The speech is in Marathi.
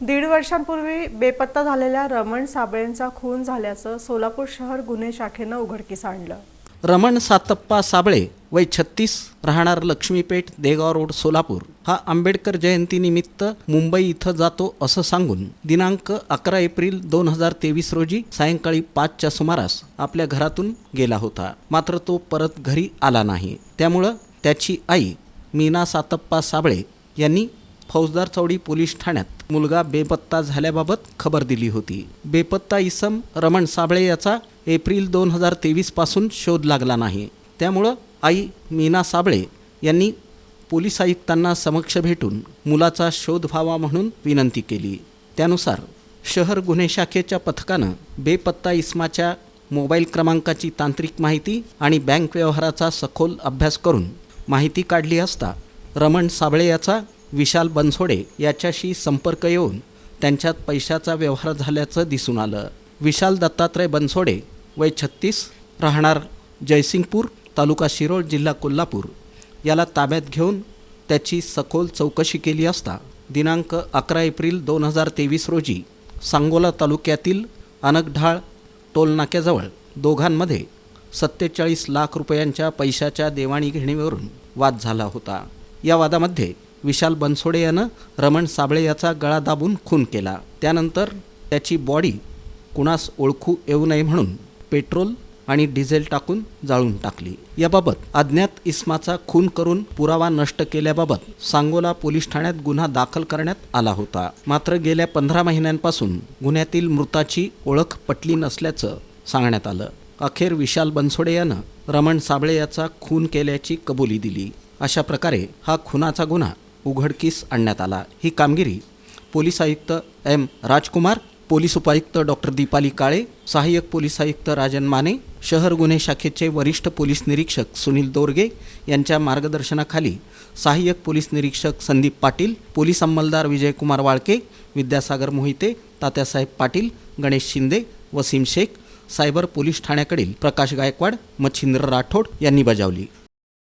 दीड वर्षांपूर्वी बेपत्ता झालेल्या रमण साबळेंचा खून झाल्याचं सोलापूर शहर गुन्हे शाखेनं उघडकीस आणलं. रमण सातप्पा साबळे वय छत्तीस राहणार लक्ष्मीपेठ देगाव रोड सोलापूर. हा आंबेडकर जयंतीनिमित्त मुंबई इथं जातो असं सांगून दिनांक अकरा एप्रिल दोन हजार तेवीस रोजी सायंकाळी पाचच्या सुमारास आपल्या घरातून गेला होता. मात्र तो परत घरी आला नाही. त्यामुळं त्याची आई मीना सातप्पा साबळे यांनी फौजदार चौडी पोलीस ठाण्यात मुलगा बेपत्ता झाल्याबाबत खबर दिली होती. बेपत्ता इसम रमण साबळे याचा एप्रिल दोन हजार तेवीसपासून शोध लागला नाही. त्यामुळं आई मीना साबळे यांनी पोलीस आयुक्तांना समक्ष भेटून मुलाचा शोध व्हावा म्हणून विनंती केली. त्यानुसार शहर गुन्हे शाखेच्या पथकानं बेपत्ता इस्माच्या मोबाईल क्रमांकाची तांत्रिक माहिती आणि बँक व्यवहाराचा सखोल अभ्यास करून माहिती काढली असता रमण साबळे याचा विशाल बनसोडे याच्याशी संपर्क येऊन त्यांच्यात पैशाचा व्यवहार झाल्याचं दिसून आलं. विशाल दत्तात्रय बनसोडे वय छत्तीस राहणार जयसिंगपूर तालुका शिरोळ जिल्हा कोल्हापूर. याला ताब्यात घेऊन त्याची सखोल चौकशी केली असता दिनांक अकरा एप्रिल दोन हजार तेवीस रोजी सांगोला तालुक्यातील अनकढाळ टोलनाक्याजवळ दोघांमध्ये सत्तेचाळीस लाख रुपयांच्या पैशाच्या देवाणीघेणीवरून वाद झाला होता. या वादामध्ये विशाल बनसोडे यानं रमण साबळे याचा गळा दाबून खून केला. त्यानंतर त्याची बॉडी कुणास ओळखू येऊ नये म्हणून पेट्रोल आणि डिझेल टाकून जाळून टाकली. याबाबत अज्ञात इस्माचा खून करून पुरावा नष्ट केल्याबाबत सांगोला पोलीस ठाण्यात गुन्हा दाखल करण्यात आला होता. मात्र गेल्या पंधरा महिन्यांपासून गुन्ह्यातील मृताची ओळख पटली नसल्याचं सांगण्यात आलं. अखेर विशाल बनसोडे यानं रमण साबळे याचा खून केल्याची कबुली दिली. अशा प्रकारे हा खुनाचा गुन्हा उघडकीस आणण्यात आला. ही कामगिरी पोलीस आयुक्त एम. राजकुमार पोलीस उपायुक्त डॉक्टर दीपाली काळे सहाय्यक पोलीस आयुक्त राजन माने शहर गुन्हे शाखेचे वरिष्ठ पोलीस निरीक्षक सुनील दोरगे यांच्या मार्गदर्शनाखाली सहाय्यक पोलीस निरीक्षक संदीप पाटील पोलीस अंमलदार विजयकुमार वाळके विद्यासागर मोहिते तात्यासाहेब पाटील गणेश शिंदे वसीम शेख सायबर पोलीस ठाण्याकडील प्रकाश गायकवाड मच्छिंद्र राठोड यांनी बजावली.